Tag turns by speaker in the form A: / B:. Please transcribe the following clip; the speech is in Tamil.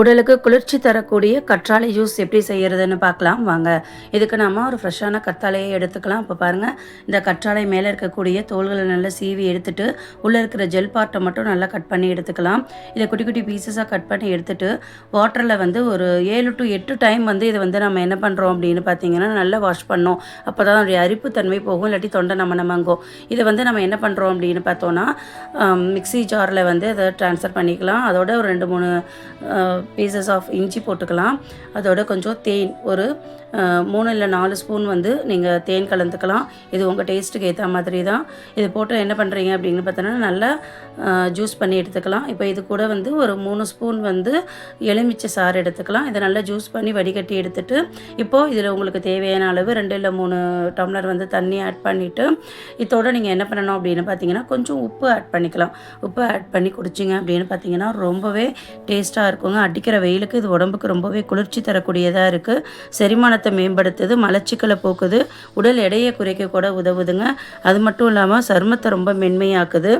A: உடலுக்கு குளிர்ச்சி தரக்கூடிய கற்றாழை ஜூஸ் எப்படி செய்கிறதுன்னு பார்க்கலாம். வாங்க இதுக்கு நம்ம ஒரு ஃப்ரெஷ்ஷான கற்றாழையை எடுத்துக்கலாம். இப்போ பாருங்கள் இந்த கற்றாழை மேலே இருக்கக்கூடிய தோள்களை நல்லா சீவி எடுத்துட்டு உள்ளே இருக்கிற ஜெல் பார்ட்டை மட்டும் நல்லா கட் பண்ணி எடுத்துக்கலாம். இதை குட்டி குட்டி பீசஸாக கட் பண்ணி எடுத்துட்டு வாட்டரில் வந்து ஒரு ஏழு டு எட்டு டைம் வந்து இதை வந்து நம்ம என்ன பண்ணுறோம் அப்படின்னு பார்த்தீங்கன்னா நல்லா வாஷ் பண்ணோம் அப்போ தான் அதனுடைய அரிப்பு தன்மை போகும் இல்லாட்டி தொண்டை நம்ம நமங்கும். இதை வந்து நம்ம என்ன பண்ணுறோம் அப்படின்னு பார்த்தோன்னா மிக்ஸி ஜாரில் வந்து அதை ட்ரான்ஸ்ஃபர் பண்ணிக்கலாம். அதோட ஒரு ரெண்டு மூணு பீசஸ் ஆஃப் இஞ்சி போட்டுக்கலாம். அதோட கொஞ்சம் தேன் ஒரு மூணு இல்லை நாலு ஸ்பூன் வந்து நீங்கள் தேன் கலந்துக்கலாம். இது உங்கள் டேஸ்ட்டுக்கு ஏற்ற மாதிரி தான் இது போட்டு என்ன பண்ணுறீங்க அப்படின்னு பார்த்தோன்னா நல்லா ஜூஸ் பண்ணி எடுத்துக்கலாம். இப்போ இது கூட வந்து ஒரு மூணு ஸ்பூன் வந்து எலுமிச்சை சாறு எடுத்துக்கலாம். இதை நல்லா ஜூஸ் பண்ணி வடிகட்டி எடுத்துட்டு இப்போது இதில் உங்களுக்கு தேவையான அளவு ரெண்டு இல்லை மூணு டம்ளர் வந்து தண்ணி ஆட் பண்ணிவிட்டு இதோட நீங்கள் என்ன பண்ணணும் அப்படின்னு பார்த்தீங்கன்னா கொஞ்சம் உப்பு ஆட் பண்ணிக்கலாம். உப்பு ஆட் பண்ணி குடிச்சிங்க அப்படின்னு பார்த்தீங்கன்னா ரொம்பவே டேஸ்ட்டாக இருக்குங்க. அடிக்கிற வெயிலுக்கு இது உடம்புக்கு ரொம்பவே குளிர்ச்சி தரக்கூடியதாக இருக்குது செரிமானத்தை மேம்படுத்துது மலச்சிக்கலை போக்குது உடல் எடையை குறைக்க கூட உதவுதுங்க. அது மட்டும் இல்லாமல் சருமத்தை ரொம்ப மென்மையாக்குது.